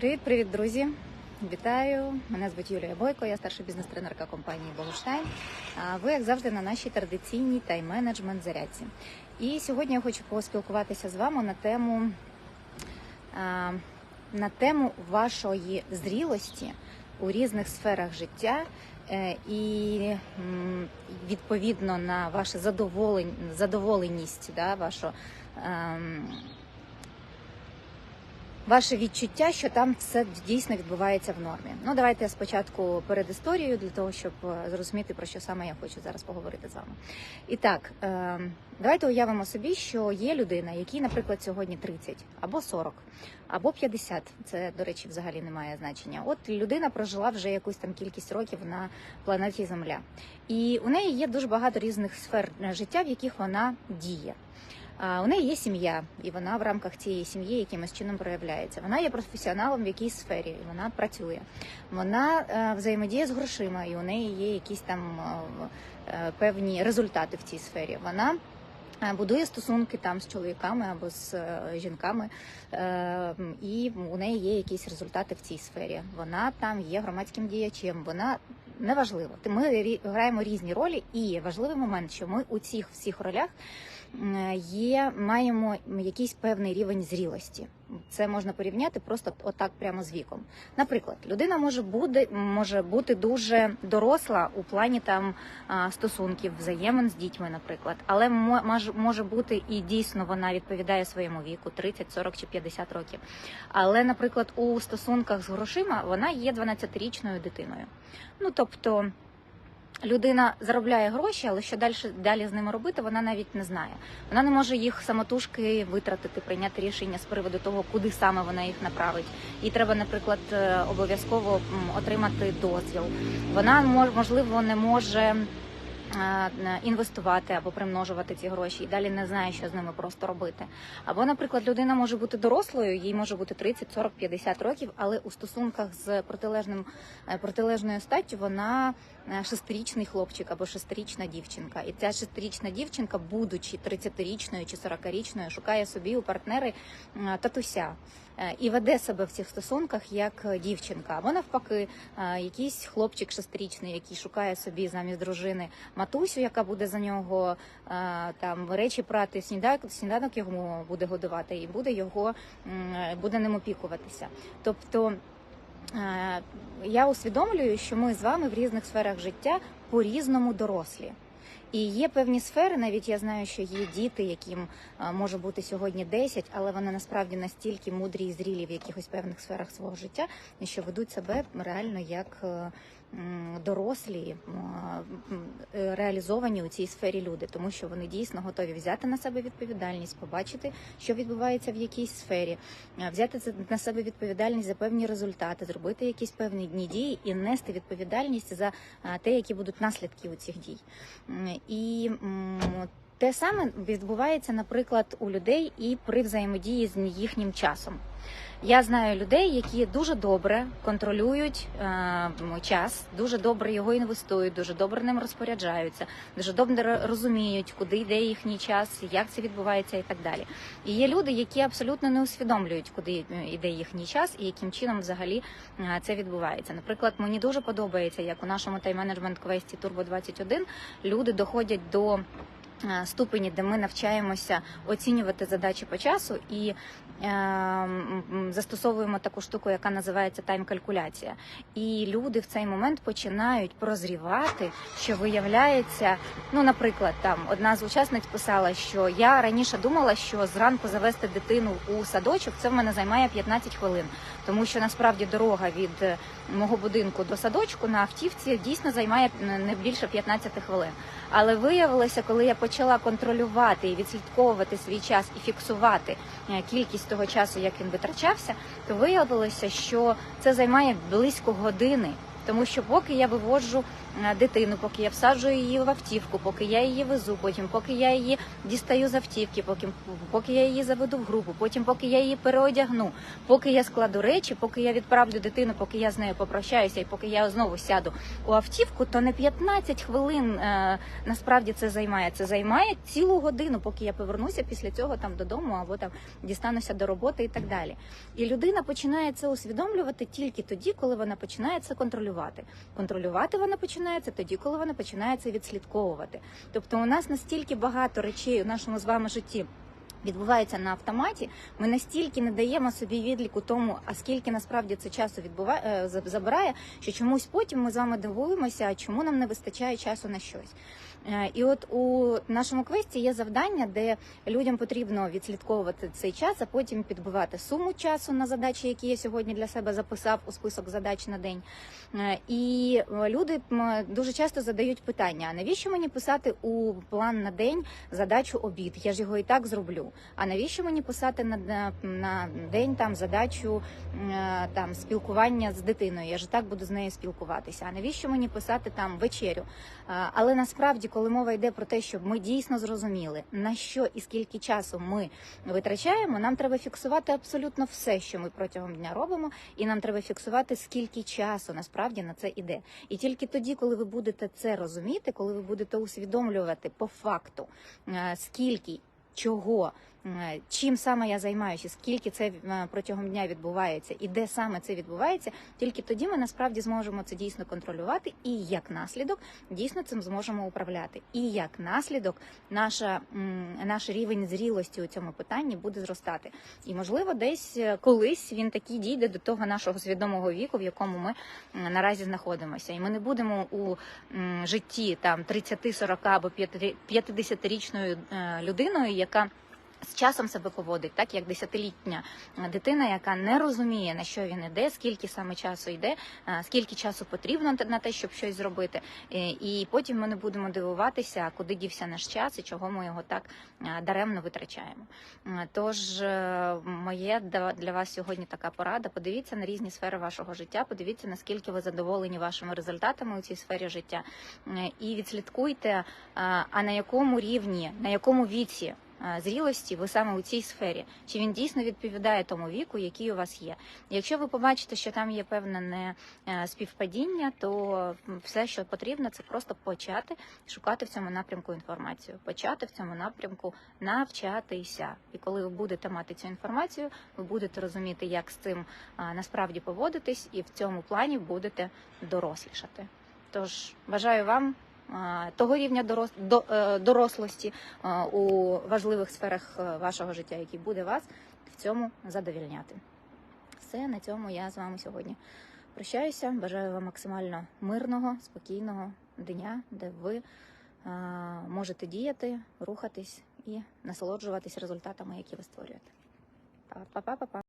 Привіт-привіт, друзі! Вітаю! Мене звуть Юлія Бойко, я старша бізнес-тренерка компанії Богуштайн. А ви, як завжди, на нашій традиційній тайм-менеджмент зарядці. І сьогодні я хочу поспілкуватися з вами на тему, на тему вашої зрілості у різних сферах життя. е, І відповідно на ваше задоволеність, да, вашу ем, ваше відчуття, що там все дійсно відбувається в нормі. Ну давайте спочатку перед історією для того, щоб е, зрозуміти про що саме я хочу зараз поговорити з вами. І так, е, давайте уявимо собі, що є людина, якій, наприклад, сьогодні 30 або 40, або 50. Це, до речі, взагалі не має значення. От людина прожила вже якусь там кількість років на планеті Земля, і у неї є дуже багато різних сфер е, життя, в яких вона діє. У неї є сім'я, і вона в рамках цієї сім'ї якимось чином проявляється. Вона є професіоналом в якійсь сфері, і вона працює. Вона е, взаємодіє з грошима, і у неї є якісь там е, е, певні результати в цій сфері. Вона будує стосунки там з чоловіками або з жінками, і у неї є якісь результати в цій сфері. Вона там є громадським діячем. Вона неважливо. Ми граємо різні ролі, і важливий момент, що ми у цих всіх ролях є, маємо якийсь певний рівень зрілості. Це можна порівняти просто отак прямо з віком. Наприклад, людина може бути, може бути дуже доросла у плані там стосунків, взаємин з дітьми, наприклад, але може, може бути і дійсно вона відповідає своєму віку 30, 40 чи 50 років. Але, наприклад, у стосунках з грошима вона є 12-річною дитиною. Ну тобто. Людина заробляє гроші, але що далі, далі з ними робити, вона навіть не знає. Вона не може їх самотужки витратити, прийняти рішення з приводу того, куди саме вона їх направить. Їй треба, наприклад, е, обов'язково отримати дозвіл. Вона мож- можливо не може інвестувати або примножувати ці гроші і далі не знає, що з ними просто робити. Або, наприклад, людина може бути дорослою, їй може бути 30, 40, 50 років, але у стосунках з протилежним е, протилежною статтю вона е, шестирічний хлопчик або шестирічна дівчинка. І ця шестирічна дівчинка, будучи 30-річною чи 40-річною, шукає собі у партнери е, татуся. Е, І веде себе в цих стосунках як е, дівчинка, або навпаки, е, якийсь хлопчик шестирічний, який шукає собі замість дружини матусю, яка буде за нього там речі прати, сніданок, сніданок йому буде годувати, і буде його буде ним опікуватися. Тобто я усвідомлюю, що ми з вами в різних сферах життя по-різному дорослі. І є певні сфери, навіть я знаю, що є діти, яким може бути сьогодні 10, але вони насправді настільки мудрі і зрілі в якихось певних сферах свого життя, що ведуть себе реально як е, дорослі, е, реалізовані у цій сфері люди, тому що вони дійсно готові взяти на себе відповідальність, побачити, що відбувається в якійсь сфері, взяти на себе відповідальність за певні результати, зробити якісь певні дні дії і нести відповідальність за те, які будуть наслідки у цих дій. І те саме відбувається, наприклад, у людей і при взаємодії з їхнім часом. Я знаю людей, які дуже добре контролюють е, час, дуже добре його інвестують, дуже добре ним розпоряджаються, дуже добре розуміють, куди йде їхній час, як це відбувається, і так далі. І є люди, які абсолютно не усвідомлюють, куди е, йде їхній час і яким чином взагалі е, це відбувається. Наприклад, мені дуже подобається, як у нашому тайм-менеджмент квесті Turbo 21 люди доходять до ступені, де ми навчаємося оцінювати задачі по часу. І е, застосовуємо таку штуку, яка називається тайм-калькуляція. І люди в цей момент починають прозрівати, що виявляється, ну, наприклад, там одна з учасниць писала, що я раніше думала, що зранку завести дитину у садочок це в мене займає 15 хвилин, тому що насправді дорога від е, мого будинку до садочку на автівці дійсно займає не більше 15 хвилин. Але виявилося, коли я почала контролювати і відслідковувати свій час і фіксувати е, кількість того часу, як він витрачався, то виявилося, що це займає близько години. Тому що поки я виводжу е, дитину, поки я всаджую її в автівку, поки я її везу, потім поки я її дістаю з автівки, поки, поки я її заведу в групу, потім поки я її переодягну, поки я складу речі, поки я відправлю дитину, поки я з нею попрощаюся, і поки я знову сяду у автівку, то не 15 хвилин е, насправді це займає. Це займає цілу годину, поки я повернуся після цього там додому або там дістануся до роботи і так далі. І людина починає це усвідомлювати тільки тоді, коли вона починає це контролювати. Контролювати вона починається тоді, коли вона починається відслідковувати. Тобто, у нас настільки багато речей у нашому з вами житті. Відбувається на автоматі, ми настільки не даємо собі відліку тому, а скільки насправді це часу відбуває е, забирає, що чомусь потім ми з вами дивуємося, чому нам не вистачає часу на щось. Е, І от у нашому квесті є завдання, де людям потрібно відслідковувати цей час, а потім підбивати суму часу на задачі, які я сьогодні для себе записав у список задач на день. Е, І е, люди дуже часто задають питання: а навіщо мені писати у план на день задачу обід? Я ж його і так зроблю. А навіщо мені писати на, на, на день там задачу там спілкування з дитиною? Я ж так буду з нею спілкуватися. А навіщо мені писати там вечерю? Але насправді, коли мова йде про те, щоб ми дійсно зрозуміли на що і скільки часу ми витрачаємо, нам треба фіксувати абсолютно все, що ми протягом дня робимо, і нам треба фіксувати, скільки часу насправді на це іде. І тільки тоді, коли ви будете це розуміти, коли ви будете усвідомлювати по факту, е, скільки чого. Е, Чим саме я займаюся, скільки це е, протягом дня відбувається, і де саме це відбувається, тільки тоді ми насправді зможемо це дійсно контролювати, і як наслідок дійсно цим зможемо управляти. І як наслідок, наша наш рівень зрілості у цьому питанні буде зростати. І можливо, десь е, колись він таки дійде до того нашого свідомого віку, в якому ми наразі знаходимося. І ми не будемо у житті там 30, 40 або 50-річною е, людиною, яка з часом себе поводить, так як десятилітня дитина, яка не розуміє на що він іде, скільки саме часу йде, е, скільки часу потрібно на те, щоб щось зробити, Е, і потім ми не будемо дивуватися, куди дівся наш час і чого ми його так е, даремно витрачаємо. Тож моє для вас сьогодні така порада. Подивіться на різні сфери вашого життя, подивіться наскільки ви задоволені вашими результатами у цій сфері життя, і відслідкуйте, а на якому рівні, на якому віці зрілості ви саме у цій сфері, чи він дійсно відповідає тому віку, який у вас є. Якщо ви побачите, що там є певне не е, співпадіння, то все, що потрібно, це просто почати шукати в цьому напрямку інформацію, почати в цьому напрямку навчатися. І коли ви будете мати цю інформацію, ви будете розуміти, як з цим насправді поводитись, і в цьому плані будете дорослішати. Тож бажаю вам того рівня е, дорослості у важливих сферах е, вашого життя, який буде вас в цьому задовільняти. Все на цьому я з вами сьогодні прощаюся. Бажаю вам максимально мирного, спокійного дня, де ви можете діяти, рухатись і насолоджуватись результатами, які ви створюєте. Па-па-па-па.